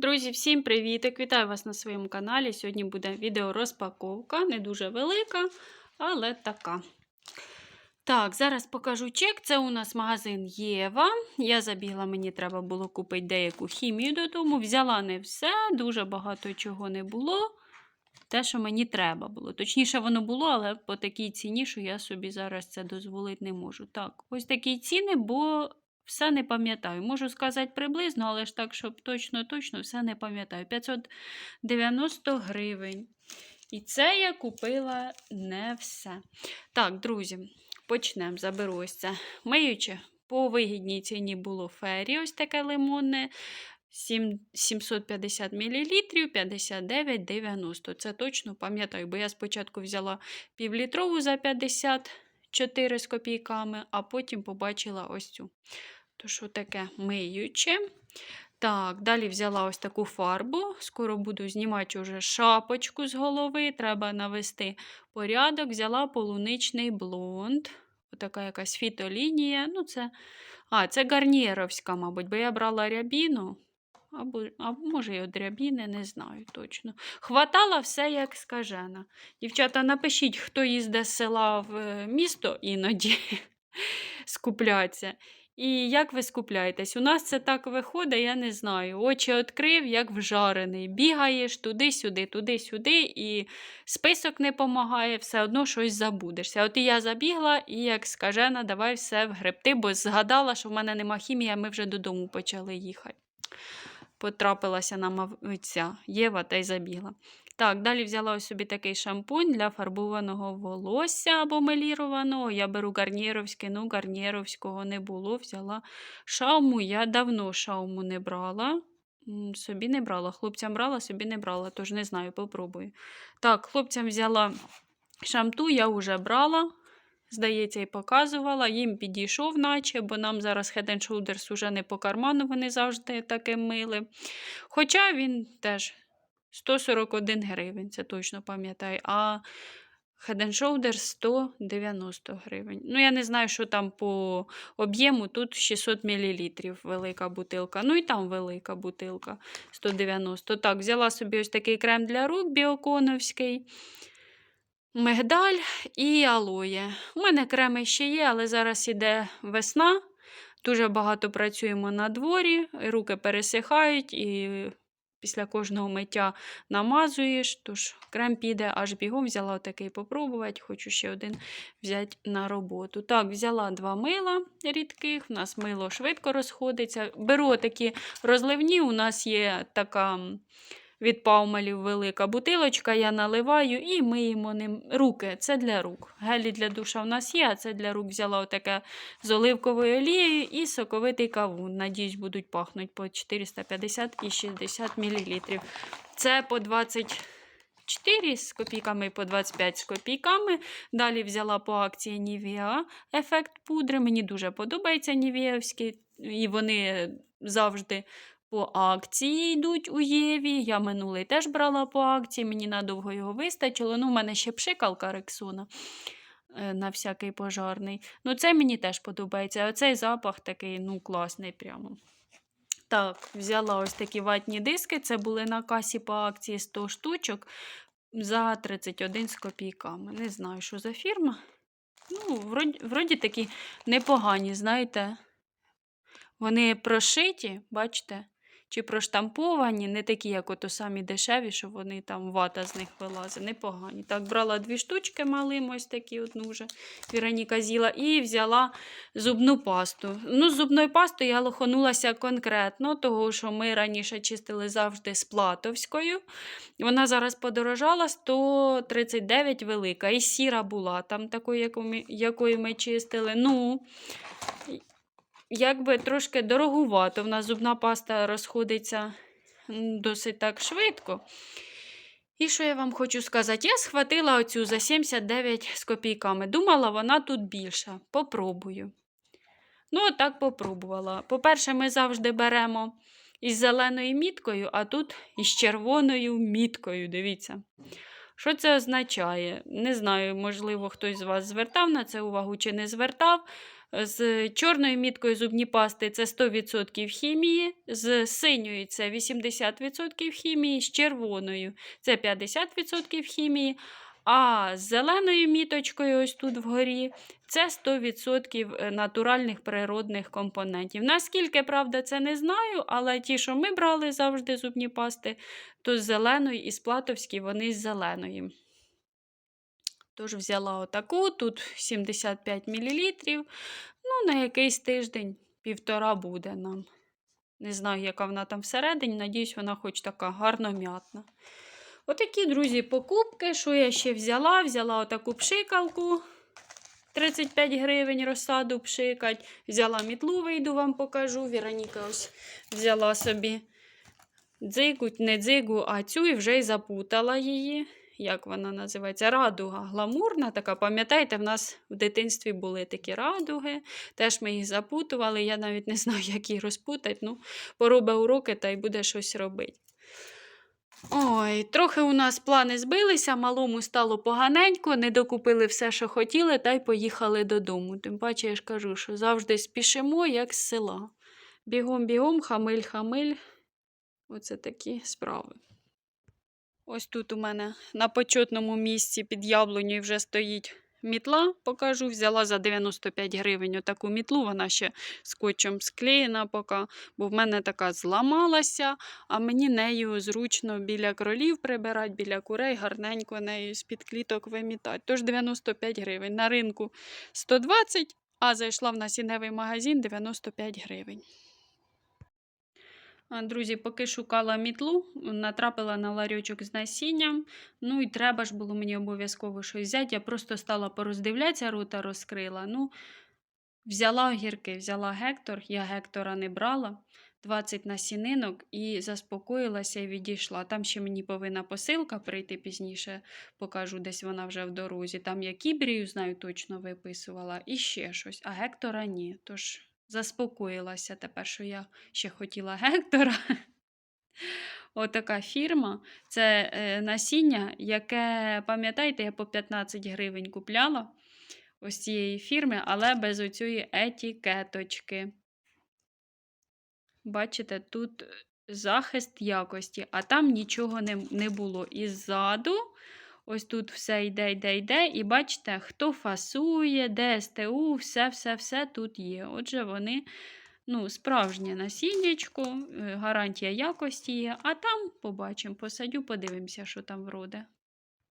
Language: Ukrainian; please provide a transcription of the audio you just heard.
Друзі, всім привітик! Вітаю вас на своєму каналі. Сьогодні буде відеорозпаковка, не дуже велика, але така. Так, зараз покажу чек. Це у нас магазин Єва. Я забігла, мені треба було купити деяку хімію додому. Взяла не все, дуже багато чого не було. Те, що мені треба було. Точніше, воно було, але по такій ціні, що я собі зараз це дозволити не можу. Так, ось такі ціни, бо все не пам'ятаю. Можу сказати приблизно, але ж так, щоб точно-точно все не пам'ятаю. 590 гривень. І це я купила не все. Так, друзі, почнемо. Заберу ось це. Миюче, по вигідній ціні було фері, ось таке лимонне. 750 мл 59,90. Це точно пам'ятаю, бо я спочатку взяла півлітрову за 54 з копійками, а потім побачила ось цю. То що таке миюче. Так, далі взяла ось таку фарбу. Скоро буду знімати вже шапочку з голови. Треба навести порядок. Взяла полуничний блонд. Отака якась фітолінія. Ну, це... А, це гарнієровська, мабуть, бо я брала рябіну. Або, а може, і от рябіни, не знаю точно. Хватала все, як скажена. Дівчата, напишіть, хто їздить з села в е, місто іноді скупляться. І як ви скупляєтесь? У нас це так виходить, я не знаю. Очі відкрив, як вжарений. Бігаєш туди-сюди, туди-сюди, і список не допомагає, все одно щось забудешся. От і я забігла, і як скажена, давай все вгребти, бо згадала, що в мене нема хімії, ми вже додому почали їхати. Потрапилася нам ця Єва та й забігла. Так, далі взяла собі такий шампунь для фарбованого волосся або мелірованого. Я беру гарнієровський, ну гарнієровського не було. Взяла шауму. Я давно шауму не брала. Собі не брала. Хлопцям брала, собі не брала, тож не знаю, попробую. Так, хлопцям взяла шамту, я вже брала. Здається, і показувала, їм підійшов, наче, бо нам зараз Head and Shoulders уже не по карману, вони завжди таке мили. Хоча він теж 141 гривень, це точно пам'ятаю. А Head and Shoulders 190 гривень. Ну, я не знаю, що там по об'єму. Тут 600 мл велика бутилка. Ну і там велика бутилка 190. Так, взяла собі ось такий крем для рук біоконовський. Мигдаль і алоє. У мене креми ще є, але зараз іде весна. Дуже багато працюємо на дворі, руки пересихають і після кожного миття намазуєш. Тож крем піде аж бігом, взяла такий попробувати, хочу ще один взяти на роботу. Так, взяла два мила рідких, у нас мило швидко розходиться. Беру такі розливні, у нас є така. Від паумалів велика бутилочка, я наливаю і миємо ним руки. Це для рук. Гелі для душа в нас є, а це для рук взяла отаке з оливковою олією і соковитий кавун. Надіюсь, будуть пахнути по 450 і 60 мл. Це по 24 з копійками по 25 з копійками. Далі взяла по акції Nivea ефект пудри. Мені дуже подобається нівієвські, і вони завжди по акції йдуть у Єві. Я минулий теж брала по акції, мені надовго його вистачило. Ну, у мене ще пшикалка Рексона е, на всякий пожарний. Ну, це мені теж подобається. Оцей запах такий, ну, класний прямо. Так, взяла ось такі ватні диски. Це були на касі по акції 100 штучок за 31 з копійками. Не знаю, що за фірма. Ну, вроді, вроді такі непогані, знаєте. Вони прошиті, бачите, чи проштамповані, не такі, як ото самі дешеві, що вони там вата з них вилазить. Непогані. Так, брала дві штучки малим, ось такі одну вже Віроніка з'їла, і взяла зубну пасту. Ну, з зубною пастою я лоханулася конкретно, того, що ми раніше чистили завжди з платовською. Вона зараз подорожала 139 велика. І сіра була там такою, яку якою ми чистили. Ну, якби трошки дорогувато. В нас зубна паста розходиться досить так швидко. І що я вам хочу сказати? Я схватила оцю за 79 з копійками. Думала, вона тут більша. Попробую. Ну, отак попробувала. По-перше, ми завжди беремо із зеленою міткою, а тут із червоною міткою. Дивіться. Що це означає? Не знаю, можливо, хтось з вас звертав на це увагу чи не звертав. З чорною міткою зубні пасти це 100% хімії, з синьою це 80% хімії, з червоною це 50% хімії, а з зеленою міточкою, ось тут вгорі, це 100% натуральних природних компонентів. Наскільки, правда, це не знаю, але ті, що ми брали завжди зубні пасти, то з зеленої і з платовські вони з зеленої. Тож взяла отаку, тут 75 мл. Ну, на якийсь тиждень, півтора буде нам. Не знаю, яка вона там всередині, надіюсь, вона хоч така гарно м'ятна. Отакі, друзі, покупки. Що я ще взяла? Взяла отаку пшикалку. 35 гривень розсаду пшикать. Взяла мітлу, вийду вам покажу. Віроніка ось взяла собі дзигу, не дзигу, а цю і вже й запутала її. Як вона називається? Радуга. Гламурна така. Пам'ятаєте, в нас в дитинстві були такі радуги. Теж ми їх запутували. Я навіть не знаю, як їх розпутати. Ну, поробить уроки та й буде щось робити. Ой, трохи у нас плани збилися, малому стало поганенько, не докупили все, що хотіли, та й поїхали додому. Тим паче, я ж кажу, що завжди спішимо, як з села. Бігом-бігом, хамиль-хамиль. Оце такі справи. Ось тут у мене на почетному місці під яблунею вже стоїть мітла. Покажу, взяла за 95 гривень отаку мітлу, вона ще скотчем склеєна поки, бо в мене така зламалася, а мені нею зручно біля кролів прибирати, біля курей, гарненько нею з-під кліток вимітати. Тож 95 гривень. На ринку 120, а зайшла в насінневий магазин 95 гривень. Друзі, поки шукала мітлу, натрапила на ларьочок з насінням. Ну і треба ж було мені обов'язково щось взяти. Я просто стала пороздивлятися, рота розкрила. Ну, взяла огірки, взяла гектор, я гектора не брала. 20 насінинок і заспокоїлася і відійшла. Там ще мені повинна посилка прийти пізніше, покажу, десь вона вже в дорозі. Там я кібрію, знаю, точно виписувала, і ще щось, а гектора ні. Тож заспокоїлася тепер, що я ще хотіла Гектора. Отака фірма. Це е, насіння, яке, пам'ятаєте, я по 15 гривень купляла ось цієї фірми, але без оцієї етикеточки. Бачите, тут захист якості, а там нічого не, не було. І ззаду Ось тут все йде, йде, йде. І бачите, хто фасує, ДСТУ, все-все-все тут є. Отже, вони ну, справжнє насіннячко, е, гарантія якості є. А там побачимо, посадю, подивимося, що там вроде.